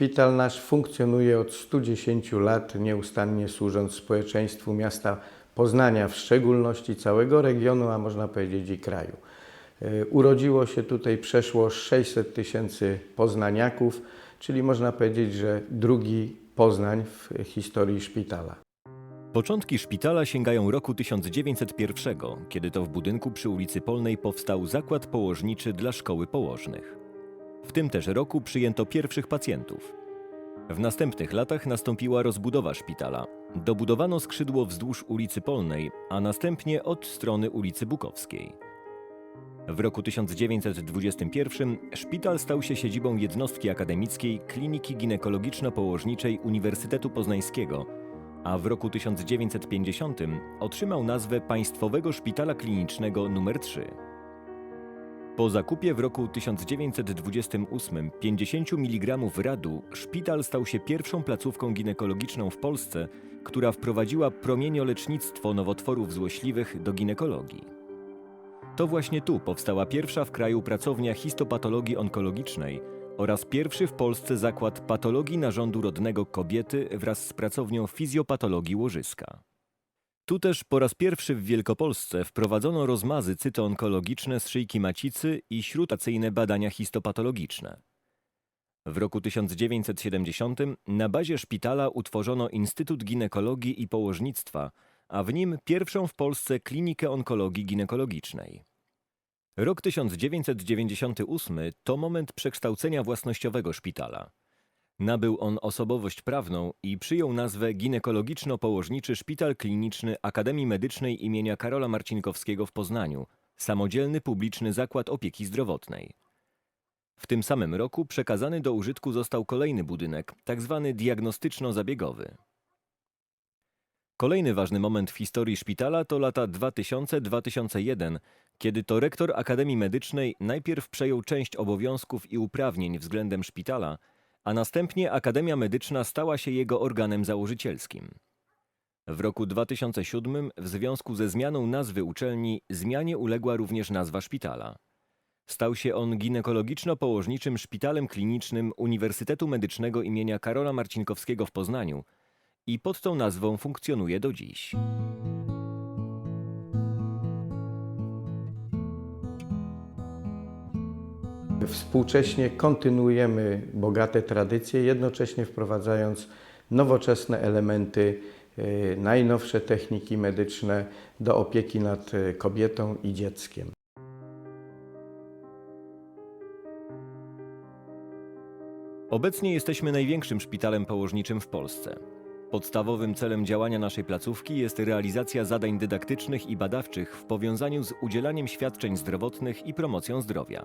Szpital nasz funkcjonuje od 110 lat, nieustannie służąc społeczeństwu miasta Poznania, w szczególności całego regionu, a można powiedzieć i kraju. E, Urodziło się tutaj przeszło 600 tysięcy poznaniaków, czyli można powiedzieć, że drugi Poznań w historii szpitala. Początki szpitala sięgają roku 1901, kiedy to w budynku przy ulicy Polnej powstał zakład położniczy dla szkoły położnych. W tym też roku przyjęto pierwszych pacjentów. W następnych latach nastąpiła rozbudowa szpitala. Dobudowano skrzydło wzdłuż ulicy Polnej, a następnie od strony ulicy Bukowskiej. W roku 1921 szpital stał się siedzibą jednostki akademickiej Kliniki Ginekologiczno-Położniczej Uniwersytetu Poznańskiego, a w roku 1950 otrzymał nazwę Państwowego Szpitala Klinicznego nr 3. Po zakupie w roku 1928 50 mg radu szpital stał się pierwszą placówką ginekologiczną w Polsce, która wprowadziła promieniolecznictwo nowotworów złośliwych do ginekologii. To właśnie tu powstała pierwsza w kraju pracownia histopatologii onkologicznej oraz pierwszy w Polsce zakład patologii narządu rodnego kobiety wraz z pracownią fizjopatologii łożyska. Tu też po raz pierwszy w Wielkopolsce wprowadzono rozmazy cytoonkologiczne z szyjki macicy i śrótacyjne badania histopatologiczne. W roku 1970 na bazie szpitala utworzono Instytut Ginekologii i Położnictwa, a w nim pierwszą w Polsce klinikę onkologii ginekologicznej. Rok 1998 to moment przekształcenia własnościowego szpitala. Nabył on osobowość prawną i przyjął nazwę Ginekologiczno-Położniczy Szpital Kliniczny Akademii Medycznej imienia Karola Marcinkowskiego w Poznaniu, samodzielny publiczny zakład opieki zdrowotnej. W tym samym roku przekazany do użytku został kolejny budynek, tzw. diagnostyczno-zabiegowy. Kolejny ważny moment w historii szpitala to lata 2000-2001, kiedy to rektor Akademii Medycznej najpierw przejął część obowiązków i uprawnień względem szpitala, a następnie Akademia Medyczna stała się jego organem założycielskim. W roku 2007 w związku ze zmianą nazwy uczelni zmianie uległa również nazwa szpitala. Stał się on ginekologiczno-położniczym szpitalem klinicznym Uniwersytetu Medycznego imienia Karola Marcinkowskiego w Poznaniu i pod tą nazwą funkcjonuje do dziś. Współcześnie kontynuujemy bogate tradycje, jednocześnie wprowadzając nowoczesne elementy, e, najnowsze techniki medyczne do opieki nad e, kobietą i dzieckiem. Obecnie jesteśmy największym szpitalem położniczym w Polsce. Podstawowym celem działania naszej placówki jest realizacja zadań dydaktycznych i badawczych w powiązaniu z udzielaniem świadczeń zdrowotnych i promocją zdrowia.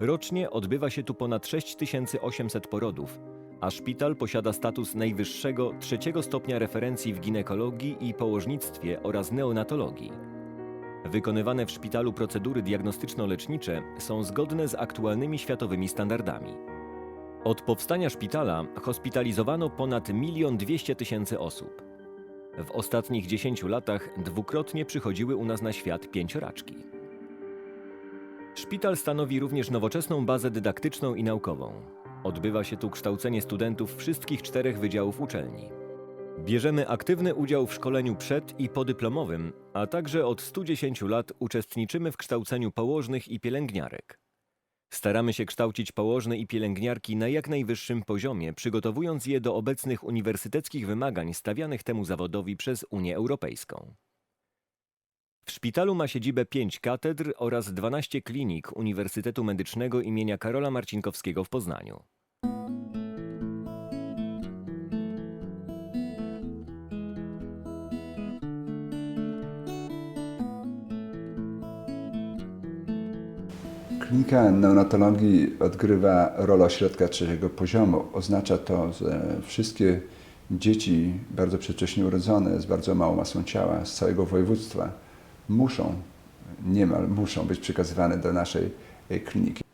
Rocznie odbywa się tu ponad 6800 porodów, a szpital posiada status najwyższego trzeciego stopnia referencji w ginekologii i położnictwie oraz neonatologii. Wykonywane w szpitalu procedury diagnostyczno-lecznicze są zgodne z aktualnymi światowymi standardami. Od powstania szpitala hospitalizowano ponad 1 200 tysięcy osób. W ostatnich 10 latach dwukrotnie przychodziły u nas na świat pięcioraczki. Szpital stanowi również nowoczesną bazę dydaktyczną i naukową. Odbywa się tu kształcenie studentów wszystkich czterech wydziałów uczelni. Bierzemy aktywny udział w szkoleniu przed i podyplomowym, a także od 110 lat uczestniczymy w kształceniu położnych i pielęgniarek. Staramy się kształcić położne i pielęgniarki na jak najwyższym poziomie, przygotowując je do obecnych uniwersyteckich wymagań stawianych temu zawodowi przez Unię Europejską. W szpitalu ma siedzibę 5 katedr oraz 12 klinik Uniwersytetu Medycznego imienia Karola Marcinkowskiego w Poznaniu. Klinika neonatologii odgrywa rolę ośrodka trzeciego poziomu. Oznacza to, że wszystkie dzieci bardzo przedwcześnie urodzone z bardzo małą masą ciała z całego województwa muszą, niemal muszą być przekazywane do naszej e, kliniki.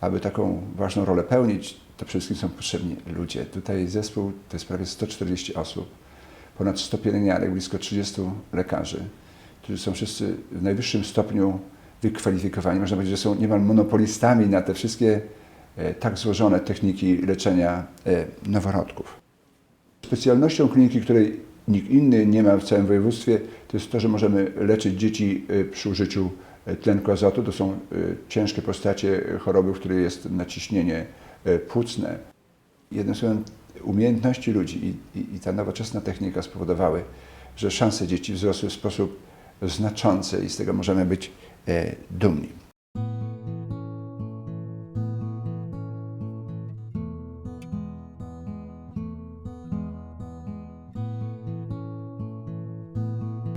Aby taką ważną rolę pełnić, to przede wszystkim są potrzebni ludzie. Tutaj zespół to jest prawie 140 osób, ponad 100 pielęgniarek, blisko 30 lekarzy, którzy są wszyscy w najwyższym stopniu wykwalifikowani. Można powiedzieć, że są niemal monopolistami na te wszystkie e, tak złożone techniki leczenia e, noworodków. Specjalnością kliniki, której nikt inny nie ma w całym województwie, to jest to, że możemy leczyć dzieci e, przy użyciu e, tlenku azotu. To są e, ciężkie postacie choroby, w której jest naciśnienie płucne. Jednym słowem, umiejętności ludzi i, i, i ta nowoczesna technika spowodowały, że szanse dzieci wzrosły w sposób znaczący i z tego możemy być e, dumni.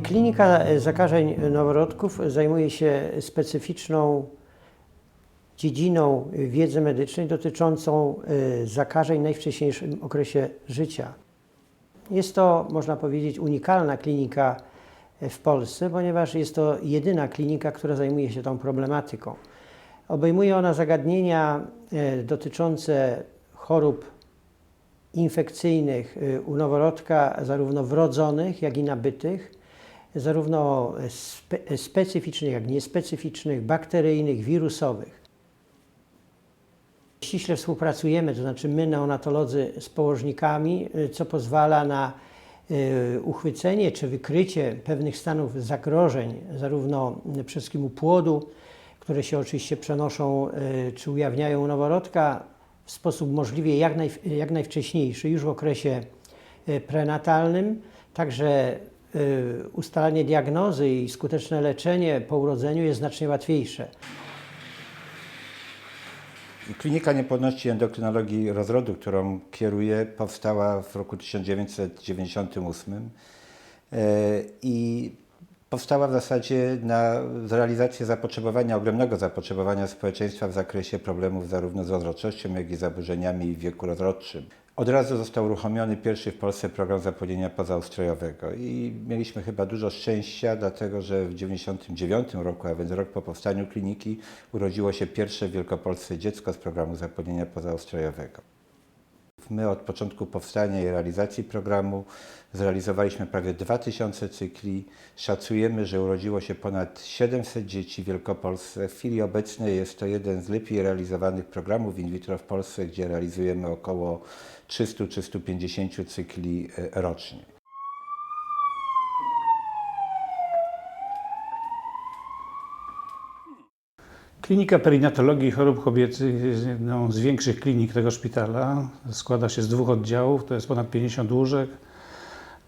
Klinika e, zakażeń noworodków zajmuje się specyficzną dziedziną wiedzy medycznej dotyczącą e, zakażeń w najwcześniejszym okresie życia. Jest to, można powiedzieć, unikalna klinika w Polsce, ponieważ jest to jedyna klinika, która zajmuje się tą problematyką. Obejmuje ona zagadnienia e, dotyczące chorób infekcyjnych e, u noworodka, zarówno wrodzonych, jak i nabytych, zarówno spe, specyficznych, jak i niespecyficznych, bakteryjnych, wirusowych. Ściśle współpracujemy, to znaczy my, neonatolodzy, z położnikami, co pozwala na y, uchwycenie czy wykrycie pewnych stanów zagrożeń, zarówno przede wszystkim u płodu, które się oczywiście przenoszą y, czy ujawniają u noworodka w sposób możliwie jak, naj, jak najwcześniejszy, już w okresie y, prenatalnym, także ustalanie diagnozy i skuteczne leczenie po urodzeniu jest znacznie łatwiejsze. Klinika Niepłodności i Endokrynologii Rozrodu, którą kieruję, powstała w roku 1998 e, i powstała w zasadzie na realizację zapotrzebowania, ogromnego zapotrzebowania społeczeństwa w zakresie problemów zarówno z rozrodczością, jak i zaburzeniami w wieku rozrodczym. Od razu został uruchomiony pierwszy w Polsce program zapłodnienia pozaustrojowego i mieliśmy chyba dużo szczęścia, dlatego że w 1999 roku, a więc rok po powstaniu kliniki, urodziło się pierwsze w Wielkopolsce dziecko z programu zapłodnienia pozaustrojowego. My od początku powstania i realizacji programu zrealizowaliśmy prawie 2000 cykli. Szacujemy, że urodziło się ponad 700 dzieci w Wielkopolsce. W chwili obecnej jest to jeden z lepiej realizowanych programów in vitro w Polsce, gdzie realizujemy około 300-350 cykli e, rocznie. Klinika perinatologii i chorób kobiecych jest jedną z większych klinik tego szpitala. Składa się z dwóch oddziałów, to jest ponad 50 łóżek.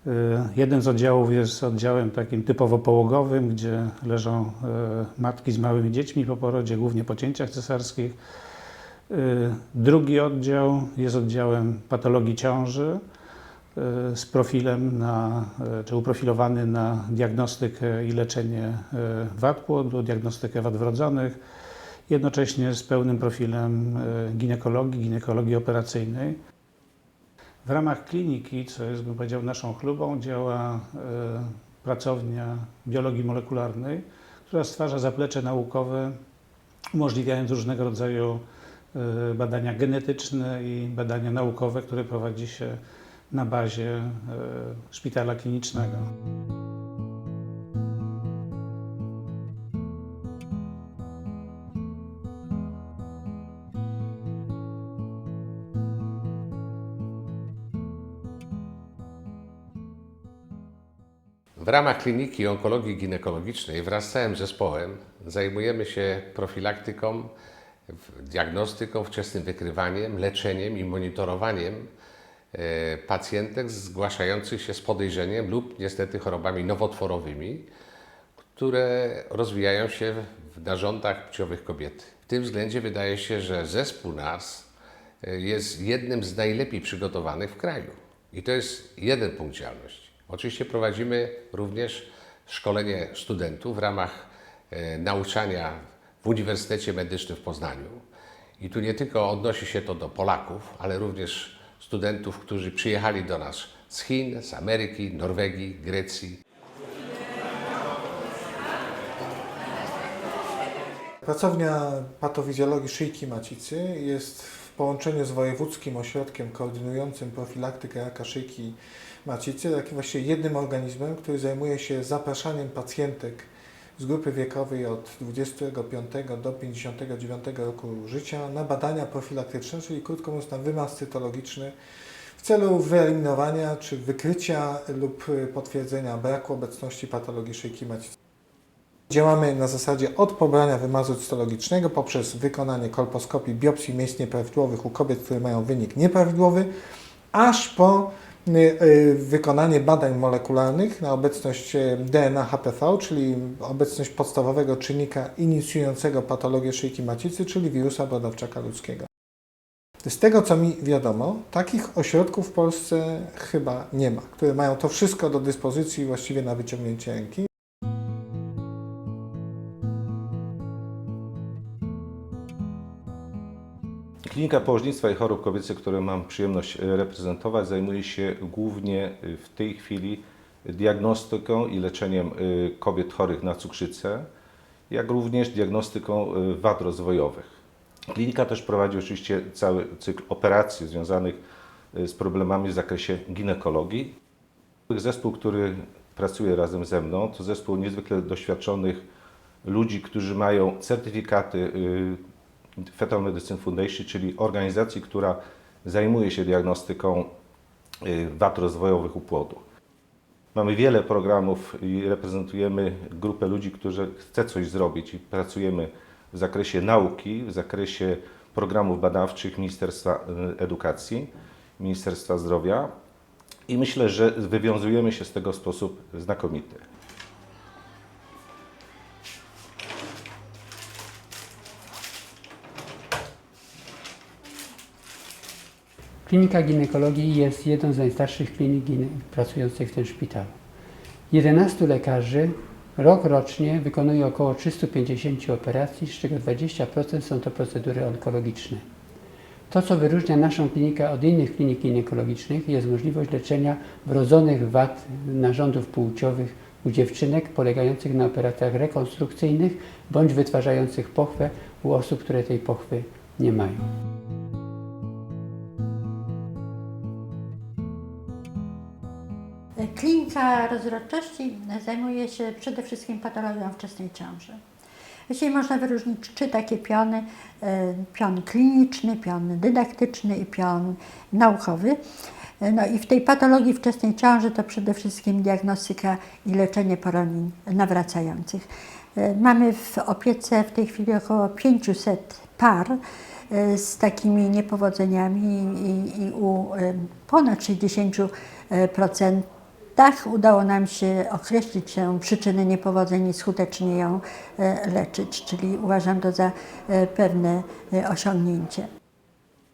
Y, Jeden z oddziałów jest oddziałem takim typowo połogowym, gdzie leżą y, matki z małymi dziećmi po porodzie, głównie po cięciach cesarskich. Y, Drugi oddział jest oddziałem patologii ciąży y, z profilem na, y, czy uprofilowany na diagnostykę i leczenie wad płodu, diagnostykę wad wrodzonych, jednocześnie z pełnym profilem ginekologii, ginekologii operacyjnej. W ramach kliniki, co jest, bym powiedział, naszą chlubą, działa pracownia biologii molekularnej, która stwarza zaplecze naukowe, umożliwiając różnego rodzaju badania genetyczne i badania naukowe, które prowadzi się na bazie y, szpitala klinicznego. W ramach Kliniki Onkologii Ginekologicznej wraz z całym zespołem zajmujemy się profilaktyką, diagnostyką, wczesnym wykrywaniem, leczeniem i monitorowaniem e, pacjentek zgłaszających się z podejrzeniem lub niestety chorobami nowotworowymi, które rozwijają się w narządach płciowych kobiety. W tym względzie wydaje się, że zespół nas e, jest jednym z najlepiej przygotowanych w kraju. I to jest jeden punkt działalności. Oczywiście prowadzimy również szkolenie studentów w ramach e, nauczania w Uniwersytecie Medycznym w Poznaniu. I tu nie tylko odnosi się to do Polaków, ale również studentów, którzy przyjechali do nas z Chin, z Ameryki, Norwegii, Grecji. Pracownia patofizjologii szyjki macicy jest w połączeniu z Wojewódzkim Ośrodkiem Koordynującym Profilaktykę Raka Szyjki Macicy, takim właściwie jednym organizmem, który zajmuje się zapraszaniem pacjentek z grupy wiekowej od 25 do 59 roku życia na badania profilaktyczne, czyli krótko mówiąc na wymaz cytologiczny w celu wyeliminowania czy wykrycia lub potwierdzenia braku obecności patologii szyjki macicy. Działamy na zasadzie od pobrania wymazu cytologicznego poprzez wykonanie kolposkopii biopsji miejsc nieprawidłowych u kobiet, które mają wynik nieprawidłowy, aż po wykonanie badań molekularnych na obecność y, DNA HPV, czyli obecność podstawowego czynnika inicjującego patologię szyjki macicy, czyli wirusa brodawczaka ludzkiego. Z tego co mi wiadomo, takich ośrodków w Polsce chyba nie ma, które mają to wszystko do dyspozycji właściwie na wyciągnięcie ręki. Klinika Położnictwa i Chorób Kobiecych, którą mam przyjemność e, reprezentować, zajmuje się głównie e, w tej chwili diagnostyką i leczeniem e, kobiet chorych na cukrzycę, jak również diagnostyką wad rozwojowych. Klinika też prowadzi oczywiście cały cykl operacji związanych z problemami w zakresie ginekologii. Zespół, który pracuje razem ze mną, to zespół niezwykle doświadczonych ludzi, którzy mają certyfikaty Fetal Medicine Foundation, czyli organizacji, która zajmuje się diagnostyką y, wad rozwojowych u płodu. Mamy wiele programów i reprezentujemy grupę ludzi, którzy chce coś zrobić i pracujemy w zakresie nauki, w zakresie programów badawczych Ministerstwa y, Edukacji, Ministerstwa Zdrowia i myślę, że wywiązujemy się z tego w sposób znakomity. Klinika ginekologii jest jedną z najstarszych klinik pracujących w tym szpitalu. 11 lekarzy rok rocznie wykonuje około 350 operacji, z czego 20% są to procedury onkologiczne. To, co wyróżnia naszą klinikę od innych klinik ginekologicznych, jest możliwość leczenia wrodzonych wad narządów płciowych u dziewczynek, polegających na operacjach rekonstrukcyjnych bądź wytwarzających pochwę u osób, które tej pochwy nie mają. Klinika rozrodczości zajmuje się przede wszystkim patologią wczesnej ciąży. Dzisiaj można wyróżnić trzy takie piony, e, pion kliniczny, pion dydaktyczny i pion naukowy. No i w tej patologii wczesnej ciąży to przede wszystkim diagnostyka i leczenie poronień nawracających. E, Mamy w opiece w tej chwili około 500 par e, z takimi niepowodzeniami i, i u ponad 60% tak udało nam się określić tę przyczynę niepowodzeń i skutecznie ją e, leczyć, czyli uważam to za e, pewne e, osiągnięcie.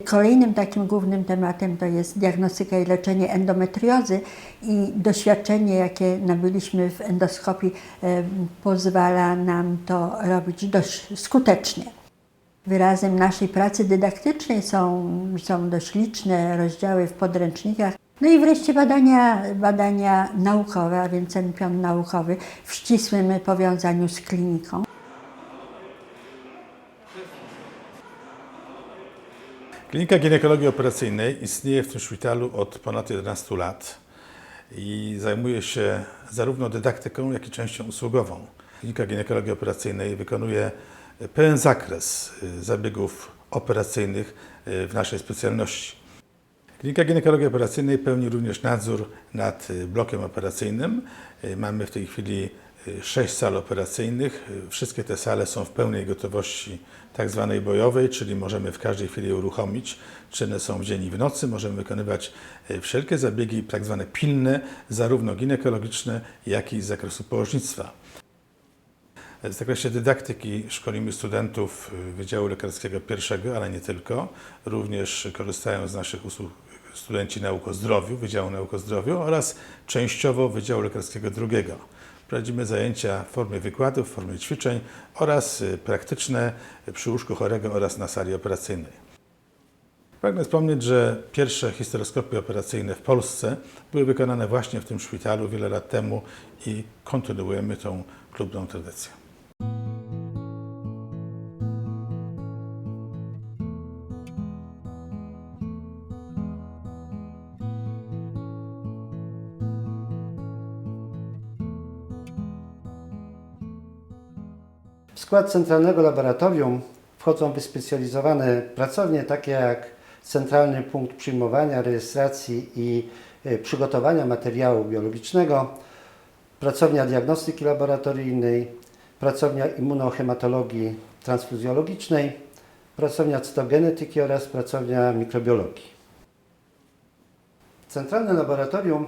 Kolejnym takim głównym tematem to jest diagnostyka i leczenie endometriozy i doświadczenie, jakie nabyliśmy w endoskopii, pozwala nam to robić dość skutecznie. Wyrazem naszej pracy dydaktycznej są, są dość liczne rozdziały w podręcznikach. No i wreszcie badania, badania naukowe, a więc ten naukowy w ścisłym powiązaniu z kliniką. Klinika ginekologii operacyjnej istnieje w tym szpitalu od ponad 11 lat i zajmuje się zarówno dydaktyką, jak i częścią usługową. Klinika ginekologii operacyjnej wykonuje pełen zakres y, zabiegów operacyjnych y, w naszej specjalności. Klinika ginekologii operacyjnej pełni również nadzór nad y, blokiem operacyjnym. Y, Mamy w tej chwili y, sześć sal operacyjnych. Wszystkie te sale są w pełnej gotowości tak zwanej bojowej, czyli możemy w każdej chwili uruchomić. Czynne są w dzień i w nocy. Możemy wykonywać wszelkie zabiegi tak zwane pilne, zarówno ginekologiczne, jak i z zakresu położnictwa. W zakresie dydaktyki szkolimy studentów Wydziału Lekarskiego pierwszego, ale nie tylko. Również korzystają z naszych usług studenci nauk o zdrowiu, Wydziału Nauk o Zdrowiu oraz częściowo Wydziału Lekarskiego drugiego. Prowadzimy zajęcia w formie wykładów, w formie ćwiczeń oraz y, praktyczne przy łóżku chorego oraz na sali operacyjnej. Pragnę wspomnieć, że pierwsze histeroskopie operacyjne w Polsce były wykonane właśnie w tym szpitalu wiele lat temu i kontynuujemy tą klubną tradycję. Skład centralnego laboratorium wchodzą wyspecjalizowane pracownie, takie jak Centralny Punkt Przyjmowania, Rejestracji i e, Przygotowania Materiału Biologicznego, Pracownia Diagnostyki Laboratoryjnej, Pracownia Immunohematologii Transfuzjologicznej, Pracownia Cytogenetyki oraz Pracownia Mikrobiologii. Centralne laboratorium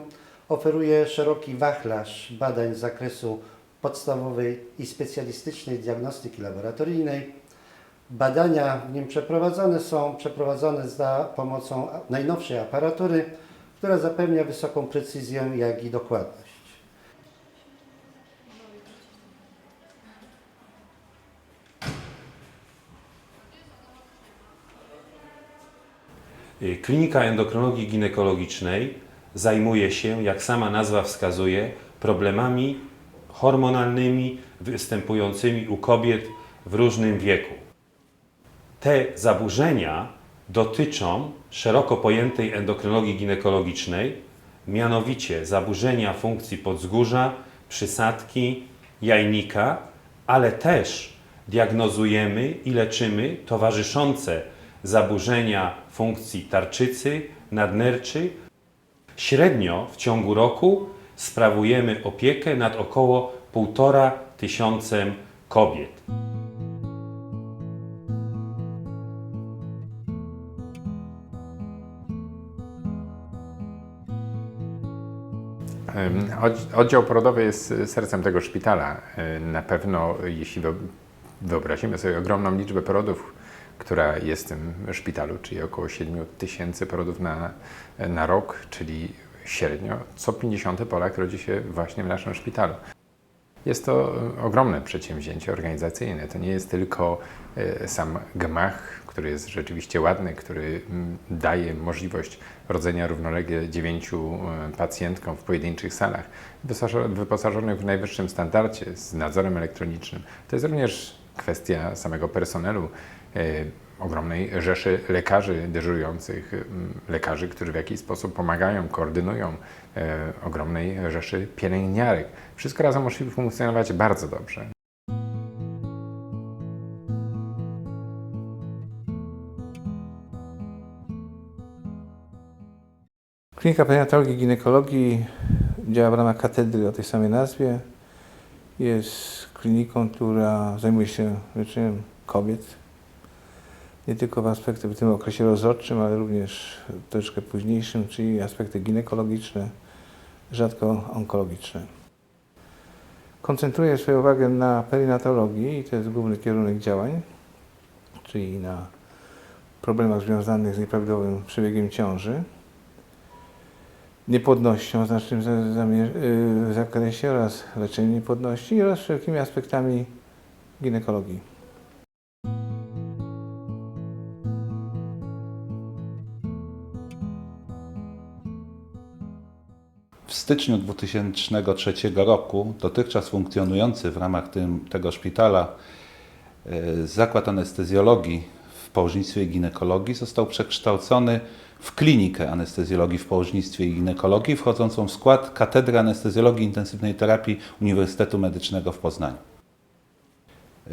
oferuje szeroki wachlarz badań z zakresu podstawowej i specjalistycznej diagnostyki laboratoryjnej. Badania w nim przeprowadzone są przeprowadzone za pomocą najnowszej aparatury, która zapewnia wysoką precyzję, jak i dokładność. Klinika endokrynologii ginekologicznej zajmuje się, jak sama nazwa wskazuje, problemami hormonalnymi występującymi u kobiet w różnym wieku. Te zaburzenia dotyczą szeroko pojętej endokrynologii ginekologicznej, mianowicie zaburzenia funkcji podzgórza, przysadki, jajnika, ale też diagnozujemy i leczymy towarzyszące zaburzenia funkcji tarczycy, nadnerczy. Średnio w ciągu roku sprawujemy opiekę nad około 1,5 tysiącem kobiet. Oddział porodowy jest y, sercem tego szpitala. Y, Na pewno, jeśli wyo- wyobrazimy sobie ogromną liczbę porodów, która jest w tym szpitalu, czyli około 7 tysięcy porodów na, na rok, czyli średnio co 50 Polak rodzi się właśnie w naszym szpitalu. Jest to y, ogromne przedsięwzięcie organizacyjne. To nie jest tylko y, sam gmach, który jest rzeczywiście ładny, który mm, daje możliwość rodzenia równolegle dziewięciu y, pacjentkom w pojedynczych salach, wyposażo- wyposażonych w najwyższym standardzie z nadzorem elektronicznym. To jest również kwestia samego personelu, ogromnej rzeszy lekarzy dyżurujących, mm, lekarzy, którzy w jakiś sposób pomagają, koordynują, e, ogromnej rzeszy pielęgniarek. Wszystko razem musi funkcjonować bardzo dobrze. Klinika Perinatologii i Ginekologii działa w ramach katedry o tej samej nazwie. Jest kliniką, która zajmuje się leczeniem kobiet. Nie tylko w aspekcie w tym okresie rozrodczym, ale również troszeczkę późniejszym, czyli aspekty ginekologiczne, rzadko onkologiczne. Koncentruję swoją uwagę na perinatologii i to jest główny kierunek działań, czyli na problemach związanych z nieprawidłowym przebiegiem ciąży niepłodnością w znacznym y, zakresie oraz leczeniem niepłodności oraz wszelkimi aspektami ginekologii. Styczniu 2003 roku dotychczas funkcjonujący w ramach tym, tego szpitala e, zakład anestezjologii w położnictwie i ginekologii został przekształcony w klinikę anestezjologii w położnictwie i ginekologii, wchodzącą w skład Katedry Anestezjologii i Intensywnej Terapii Uniwersytetu Medycznego w Poznaniu. E,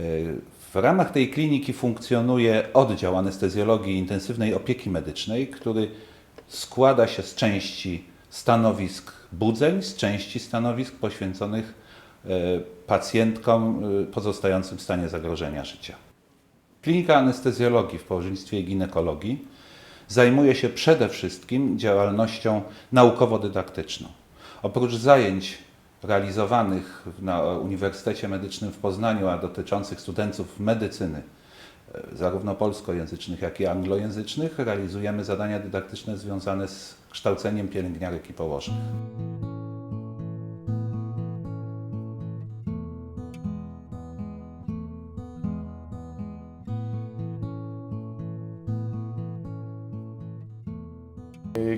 W ramach tej kliniki funkcjonuje oddział anestezjologii i intensywnej opieki medycznej, który składa się z części stanowisk budzeń, z części stanowisk poświęconych e, pacjentkom e, pozostającym w stanie zagrożenia życia. Klinika anestezjologii w położnictwie i ginekologii zajmuje się przede wszystkim działalnością naukowo-dydaktyczną. Oprócz zajęć realizowanych na Uniwersytecie Medycznym w Poznaniu, a dotyczących studentów medycyny, e, zarówno polskojęzycznych, jak i anglojęzycznych, realizujemy zadania dydaktyczne związane z kształceniem pielęgniarek i położnych.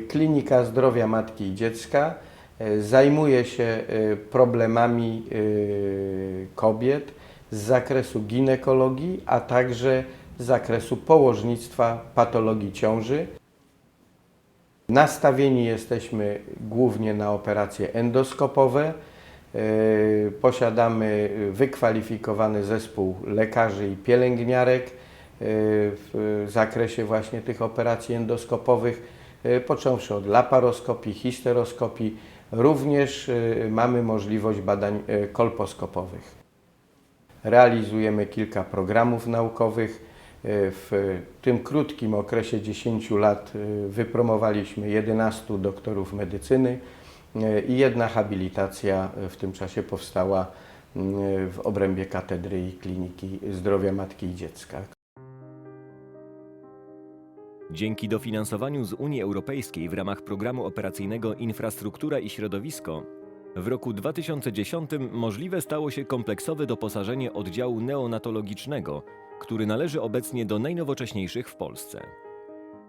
Klinika Zdrowia Matki i Dziecka e, zajmuje się e, problemami e, kobiet z zakresu ginekologii, a także z zakresu położnictwa, patologii ciąży. Nastawieni jesteśmy głównie na operacje endoskopowe, E, Posiadamy wykwalifikowany zespół lekarzy i pielęgniarek e, w zakresie właśnie tych operacji endoskopowych, e, począwszy od laparoskopii, histeroskopii. Również mamy możliwość badań kolposkopowych. Realizujemy kilka programów naukowych. E, W tym krótkim okresie 10 lat e, wypromowaliśmy 11 doktorów medycyny e, i jedna habilitacja w tym czasie powstała w obrębie Katedry i Kliniki Zdrowia Matki i Dziecka. Dzięki dofinansowaniu z Unii Europejskiej w ramach programu operacyjnego Infrastruktura i Środowisko w roku 2010 możliwe stało się kompleksowe doposażenie oddziału neonatologicznego, który należy obecnie do najnowocześniejszych w Polsce.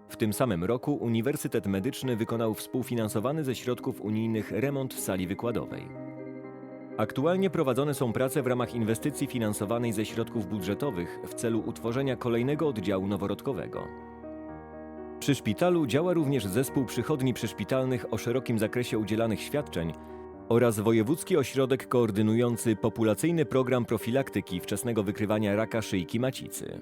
W tym samym roku Uniwersytet Medyczny wykonał współfinansowany ze środków unijnych remont sali wykładowej. Aktualnie prowadzone są prace w ramach inwestycji finansowanej ze środków budżetowych w celu utworzenia kolejnego oddziału noworodkowego. Przy szpitalu działa również zespół przychodni przyszpitalnych o szerokim zakresie udzielanych świadczeń oraz Wojewódzki Ośrodek koordynujący populacyjny program profilaktyki wczesnego wykrywania raka szyjki macicy.